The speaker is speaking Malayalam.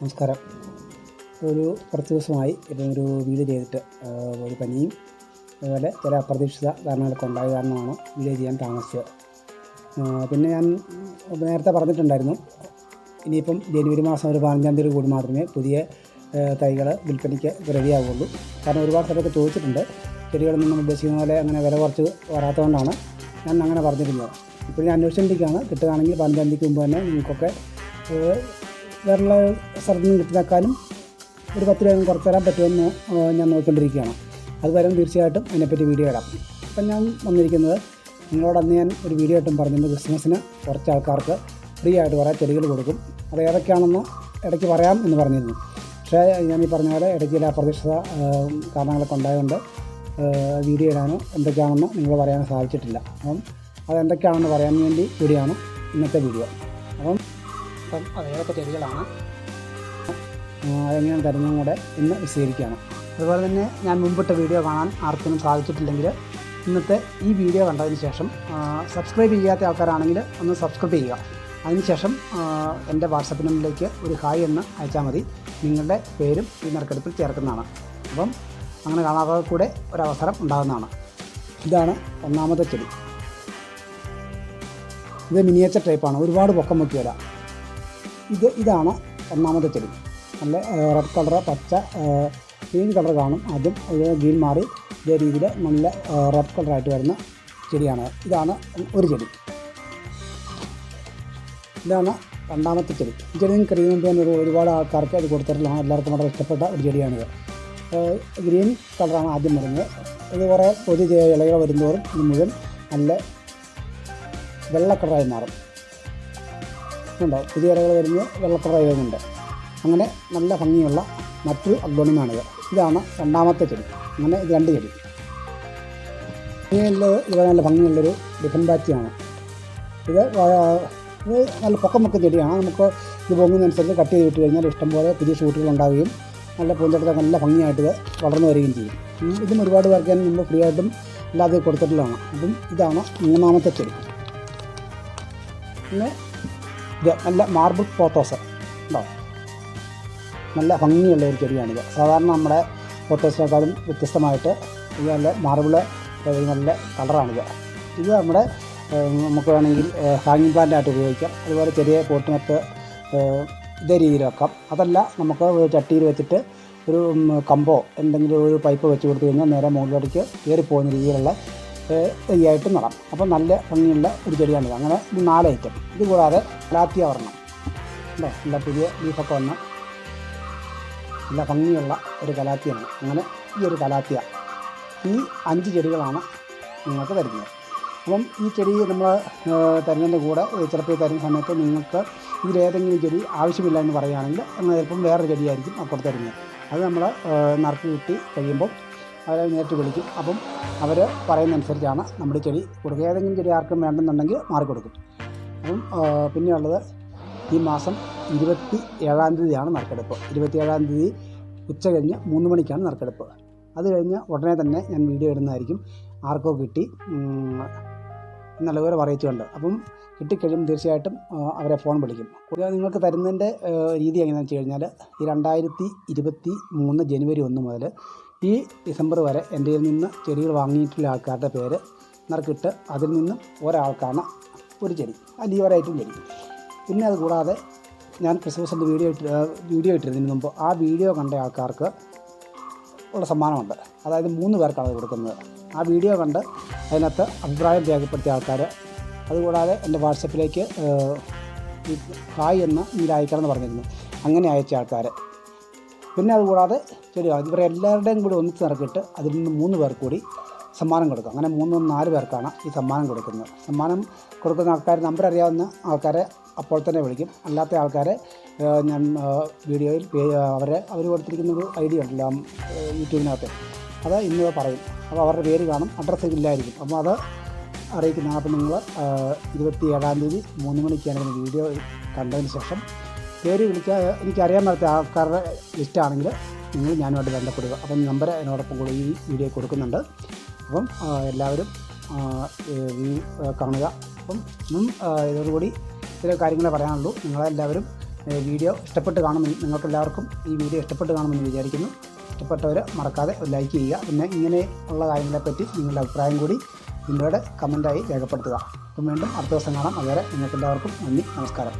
നമസ്കാരം. ഒരു കുറച്ച് ദിവസമായി ഒരു വീഡിയോ ചെയ്തിട്ട് ഒരു പനിയും അതുപോലെ ചില അപ്രതീക്ഷിത കാരണങ്ങളൊക്കെ ഉണ്ടായ കാരണമാണ് വീഡിയോ ചെയ്യാൻ താമസിച്ചത്. പിന്നെ ഞാൻ നേരത്തെ പറഞ്ഞിട്ടുണ്ടായിരുന്നു ഇനിയിപ്പം ജനുവരി മാസം ഒരു പതിനഞ്ചാം തീയതി കൂടി മാത്രമേ പുതിയ തൈകൾ വിൽപ്പനയ്ക്ക് റെഡിയാവുള്ളൂ കാരണം ഒരുപാട് സ്ഥലമൊക്കെ ചോദിച്ചിട്ടുണ്ട് ചെടികളൊന്നും നമ്മൾ ഉദ്ദേശിക്കുന്ന പോലെ അങ്ങനെ വില കുറച്ച് വരാത്തതുകൊണ്ടാണ് ഞാൻ അങ്ങനെ പറഞ്ഞിരുന്നത്. ഇപ്പോൾ ഞാൻ അന്വേഷിച്ചിരിക്കുകയാണ് കിട്ടുകയാണെങ്കിൽ പതിനഞ്ചാം തീയതിക്ക് മുമ്പ് തന്നെ നിങ്ങൾക്കൊക്കെ വേറെയുള്ള സ്ഥലത്ത് നിന്ന് ഒരു പത്ത് രൂപ കുറച്ച് തരാൻ പറ്റുമെന്ന് ഞാൻ നോക്കിക്കൊണ്ടിരിക്കുകയാണ്. അത് വരും തീർച്ചയായിട്ടും. അതിനെപ്പറ്റി വീഡിയോ ഇടാം. ഇപ്പം ഞാൻ വന്നിരിക്കുന്നത് നിങ്ങളോട് അന്ന് ഞാൻ ഒരു വീഡിയോ ആയിട്ടും പറഞ്ഞിട്ടുണ്ട് ക്രിസ്മസിന് കുറച്ച് ആൾക്കാർക്ക് ഫ്രീ ആയിട്ട് കുറേ ചെടികൾ കൊടുക്കും. അത് ഏതൊക്കെയാണെന്ന് ഇടയ്ക്ക് പറയാം എന്ന് പറഞ്ഞിരുന്നു. പക്ഷേ ഞാൻ ഈ പറഞ്ഞ പോലെ ഇടയ്ക്ക് ചില അപ്രതീക്ഷിത കാരണങ്ങളൊക്കെ ഉണ്ടായതുകൊണ്ട് വീഡിയോ ഇടാനോ എന്തൊക്കെയാണെന്ന് നിങ്ങൾ പറയാൻ സാധിച്ചിട്ടില്ല. അപ്പം അതെന്തൊക്കെയാണെന്ന് പറയാൻ വേണ്ടി കൂടിയാണ് ഇന്നത്തെ വീഡിയോ അപ്പം അത് ഏതൊക്കെ ചെടികളാണ് അതെങ്ങനെയാണ് തരുന്നതും കൂടെ ഇന്ന് വിശദീകരിക്കുകയാണ്. അതുപോലെ തന്നെ ഞാൻ മുമ്പിട്ട വീഡിയോ കാണാൻ ആർക്കും സാധിച്ചിട്ടില്ലെങ്കിൽ ഇന്നത്തെ ഈ വീഡിയോ കണ്ടതിന് ശേഷം സബ്സ്ക്രൈബ് ചെയ്യാത്ത ആൾക്കാരാണെങ്കിൽ ഒന്ന് സബ്സ്ക്രൈബ് ചെയ്യുക. അതിനുശേഷം എന്റെ വാട്സപ്പ് നമ്പറിലേക്ക് ഒരു ഹായ് എന്ന് അയച്ചാൽ മതി. നിങ്ങളുടെ പേരും ഈ നറുക്കെടുപ്പിൽ ചേർക്കുന്നതാണ്. അപ്പം അങ്ങനെ കാണാതെ കൂടെ ഒരവസരം ഉണ്ടാകുന്നതാണ്. ഇതാണ് ഒന്നാമത്തെ ചെടി. ഇത് മിനിയേച്ചർ ടൈപ്പാണ്. ഒരുപാട് പൊക്കം വെക്കുകയില്ല ഇത് ഇതാണ് ഒന്നാമത്തെ ചെടി നല്ല റെഡ് കളർ പച്ച ഗ്രീൻ കളർ കാണും. ആദ്യം ഗ്രീൻ മാറി. ഇതേ രീതിയിൽ നല്ല റെഡ് കളറായിട്ട് വരുന്ന ചെടിയാണ്. ഇതാണ് ഒരു ചെടി. ഇതാണ് രണ്ടാമത്തെ ചെടി. ഈ ചെടി നിങ്ങൾക്ക് ഒരു ഒരുപാട് ആൾക്കാർക്ക് അത് കൊടുത്തിട്ടുള്ള എല്ലാവർക്കും വളരെ ഇഷ്ടപ്പെട്ട ഒരു ചെടിയാണിത് ഗ്രീൻ കളറാണ് ആദ്യം വരുന്നത്. ഇത് കുറേ പൊതു ഇലകൾ വരുന്നതോറും ഇത് മുഴുവൻ നല്ല വെള്ള കളറായി മാറും. ഉണ്ടോ പുതിയ ഇലകൾ വരുന്നത് വെള്ളക്കറായി വരുന്നുണ്ട് അങ്ങനെ നല്ല ഭംഗിയുള്ള മറ്റൊരു അഗ്വണിമാണിത് ഇതാണ് രണ്ടാമത്തെ ചെടി. അങ്ങനെ ഇത് രണ്ട് ചെടി. ഭംഗിയുള്ളത് ഇവിടെ നല്ല ഭംഗിയുള്ളൊരു ഡിഫൻ ബാറ്റിയാണ് ഇത് ഇത് നല്ല പൊക്കം വെക്കുന്ന ചെടിയാണ്. നമുക്ക് ഇത് പൊങ്ങുന്നതനുസരിച്ച് കട്ട് ചെയ്ത് വിട്ട് കഴിഞ്ഞാൽ ഇഷ്ടംപോലെ പുതിയ ഷൂട്ടുകൾ ഉണ്ടാവുകയും നല്ല പൂന്തോട്ടത്തിൽ നല്ല ഭംഗിയായിട്ട് ഇത് വളർന്നു വരികയും ചെയ്യും. ഇതും ഒരുപാട് പേർക്ക് ഞാൻ നമ്മൾ ഫ്രീ ആയിട്ടും അല്ലാതെ കൊടുത്തിട്ടുള്ളതാണ്. അപ്പം ഇതാണ് മൂന്നാമത്തെ ചെടി. പിന്നെ ഇത് നല്ല മാർബിൾ പോത്തോസ് ഉണ്ടോ? നല്ല ഭംഗിയുള്ള ഒരു ചെടിയാണിത് സാധാരണ നമ്മുടെ പോത്തോസിനേക്കാളും വ്യത്യസ്തമായിട്ട് ഇത് നല്ല മാർബിൾ നല്ല കളറാണിത് ഇത്. നമ്മുടെ നമുക്ക് വേണമെങ്കിൽ ഹാങ്ങിങ് പ്ലാന്റായിട്ട് ഉപയോഗിക്കാം. അതുപോലെ ചെറിയ പോട്ടിനകത്ത് ഇതേ രീതിയിൽ വെക്കാം. അതല്ല നമുക്ക് ചട്ടിയിൽ വെച്ചിട്ട് ഒരു കമ്പോ എന്തെങ്കിലും ഒരു പൈപ്പ് വെച്ച് കൊടുത്തു കഴിഞ്ഞാൽ നേരെ മുകളിലേക്ക് കയറി പോകുന്ന രീതിയിലുള്ള തൈയായിട്ട് നടാം. അപ്പോൾ നല്ല ഭംഗിയുള്ള ഒരു ചെടിയാണിത് അങ്ങനെ നാല് ഐറ്റം ഇത് കൂടാതെ ലാത്തിയ വർണം അല്ലേ നല്ല പുതിയ ലീഫൊക്കെ വന്ന നല്ല ഭംഗിയുള്ള ഒരു കലാത്തിയാണ്. അങ്ങനെ ഈ ഒരു കലാത്തിയ ഈ അഞ്ച് ചെടികളാണ് നിങ്ങൾക്ക് തരുന്നത്. അപ്പം ഈ ചെടി നമ്മൾ തരുന്നതിന്റെ കൂടെ ചിലപ്പോൾ ഈ തരുന്ന സമയത്ത് നിങ്ങൾക്ക് ഇതിലേതെങ്കിലും ചെടി ആവശ്യമില്ല എന്ന് പറയുകയാണെങ്കിൽ എന്നാൽ ചിലപ്പം വേറൊരു ചെടിയായിരിക്കും അപ്പോൾ തരുന്നത് അത് നമ്മൾ നറുക്ക് കിട്ടി കഴിയുമ്പോൾ അവരെ നേരിട്ട് വിളിക്കും. അപ്പം അവർ പറയുന്നതനുസരിച്ചാണ് നമ്മൾ ചെടി കൊടുക്കുക. ഏതെങ്കിലും ചെടി ആർക്കും വേണ്ടെന്നുണ്ടെങ്കിൽ മാറി കൊടുക്കും അപ്പം പിന്നെയുള്ളത് ഈ മാസം ഇരുപത്തി ഏഴാം തീയതിയാണ് നറുക്കെടുപ്പ്. ഇരുപത്തി ഏഴാം തീയതി ഉച്ച കഴിഞ്ഞ് മൂന്ന് മണിക്കാണ് നറുക്കെടുപ്പ്. അത് കഴിഞ്ഞ് ഉടനെ തന്നെ ഞാൻ വീഡിയോ ഇടുന്നതായിരിക്കും. ആർക്കോ കിട്ടി. നല്ലപോലെ അറിയിച്ചുകൊണ്ട് അപ്പം കിട്ടിക്കഴിയുമ്പോൾ തീർച്ചയായിട്ടും അവരെ ഫോൺ വിളിക്കും. കൂടാതെ നിങ്ങൾക്ക് തരുന്നതിന്റെ രീതി എങ്ങനെയാണെന്ന് വെച്ച് കഴിഞ്ഞാൽ ഈ രണ്ടായിരത്തി ഇരുപത്തി മൂന്ന് ജനുവരി ഒന്ന് മുതൽ ഈ ഡിസംബർ വരെ എന്റെ നിന്ന് ചെടികൾ വാങ്ങിയിട്ടുള്ള ആൾക്കാരുടെ പേര് നറുക്കിട്ട് അതിൽ നിന്നും ഒരാൾക്കാണ് ഒരു ചെടി ആ ലീവറായിട്ടും ചെടി. പിന്നെ അത് കൂടാതെ ഞാൻ ക്രിസ്മസിന്റെ വീഡിയോ ഇട്ട് വീഡിയോ ഇട്ടിരുന്നതിന് മുമ്പ് ആ വീഡിയോ കണ്ട ആൾക്കാർക്ക് ഉള്ള സമ്മാനമുണ്ട്. അതായത് മൂന്ന് പേർക്കാണ് അത് കൊടുക്കുന്നത്. ആ വീഡിയോ കണ്ട് അതിനകത്ത് അഭിപ്രായം രേഖപ്പെടുത്തിയ ആൾക്കാർ അതുകൂടാതെ എന്റെ വാട്സപ്പിലേക്ക് ഈ ഹായ് എന്ന് അയക്കണം എന്ന് പറഞ്ഞിരുന്നു. അങ്ങനെ അയച്ച ആൾക്കാർ പിന്നെ അതുകൂടാതെ ചെറിയ ഇവരെ എല്ലാവരുടെയും കൂടി ഒന്നിച്ച് നിറക്കിയിട്ട് അതിൽ നിന്ന് മൂന്ന് പേർ കൂടി സമ്മാനം കൊടുക്കും. അങ്ങനെ മൂന്ന് നാല് പേർക്കാണ് ഈ സമ്മാനം കൊടുക്കുന്നത്. സമ്മാനം കൊടുക്കുന്ന ആൾക്കാർ നമ്പർ അറിയാവുന്ന ആൾക്കാരെ അപ്പോൾ തന്നെ വിളിക്കും. അല്ലാത്ത ആൾക്കാരെ ഞാൻ വീഡിയോയിൽ അവരെ അവർ കൊടുത്തിരിക്കുന്ന ഒരു ഐ ഡി ഉണ്ടല്ലോ യൂട്യൂബിനകത്ത്. അത് ഇന്ന് പറയും. അപ്പോൾ അവരുടെ പേര് കാണും അഡ്രസ്സ് ഇല്ലായിരിക്കും. അപ്പോൾ അത് അറിയിക്കുന്നതാണ് അപ്പോൾ നിങ്ങൾ ഇരുപത്തി ഏഴാം തീയതി മൂന്ന് മണിക്കാണ് വീഡിയോ കണ്ടതിന് ശേഷം പേര് വിളിക്കാൻ എനിക്കറിയാൻ പറ്റാത്ത ആൾക്കാരുടെ ലിസ്റ്റാണെങ്കിൽ നിങ്ങൾ ഞാനുമായിട്ട് ബന്ധപ്പെടുക. അപ്പം നമ്പർ എന്നോടൊപ്പം കൂടി ഈ വീഡിയോ കൊടുക്കുന്നുണ്ട്. അപ്പം എല്ലാവരും ഈ കാണുക. അപ്പം ഇന്നും ഇതോടുകൂടി ചില കാര്യങ്ങളെ പറയാനുള്ളൂ. നിങ്ങളെല്ലാവരും വീഡിയോ ഇഷ്ടപ്പെട്ട് കാണുമെന്ന് നിങ്ങൾക്കെല്ലാവർക്കും ഈ വീഡിയോ ഇഷ്ടപ്പെട്ട് കാണുമെന്ന് വിചാരിക്കുന്നു. ഇഷ്ടപ്പെട്ടവർ മറക്കാതെ ലൈക്ക് ചെയ്യുക. പിന്നെ ഇങ്ങനെ ഉള്ള കാര്യങ്ങളെപ്പറ്റി നിങ്ങളുടെ അഭിപ്രായം കൂടി നിങ്ങളുടെ കമന്റായി രേഖപ്പെടുത്തുക. അപ്പം വീണ്ടും അടുത്ത ദിവസം കാണാം. അതുവരെ നിങ്ങൾക്കെല്ലാവർക്കും നന്ദി നമസ്കാരം.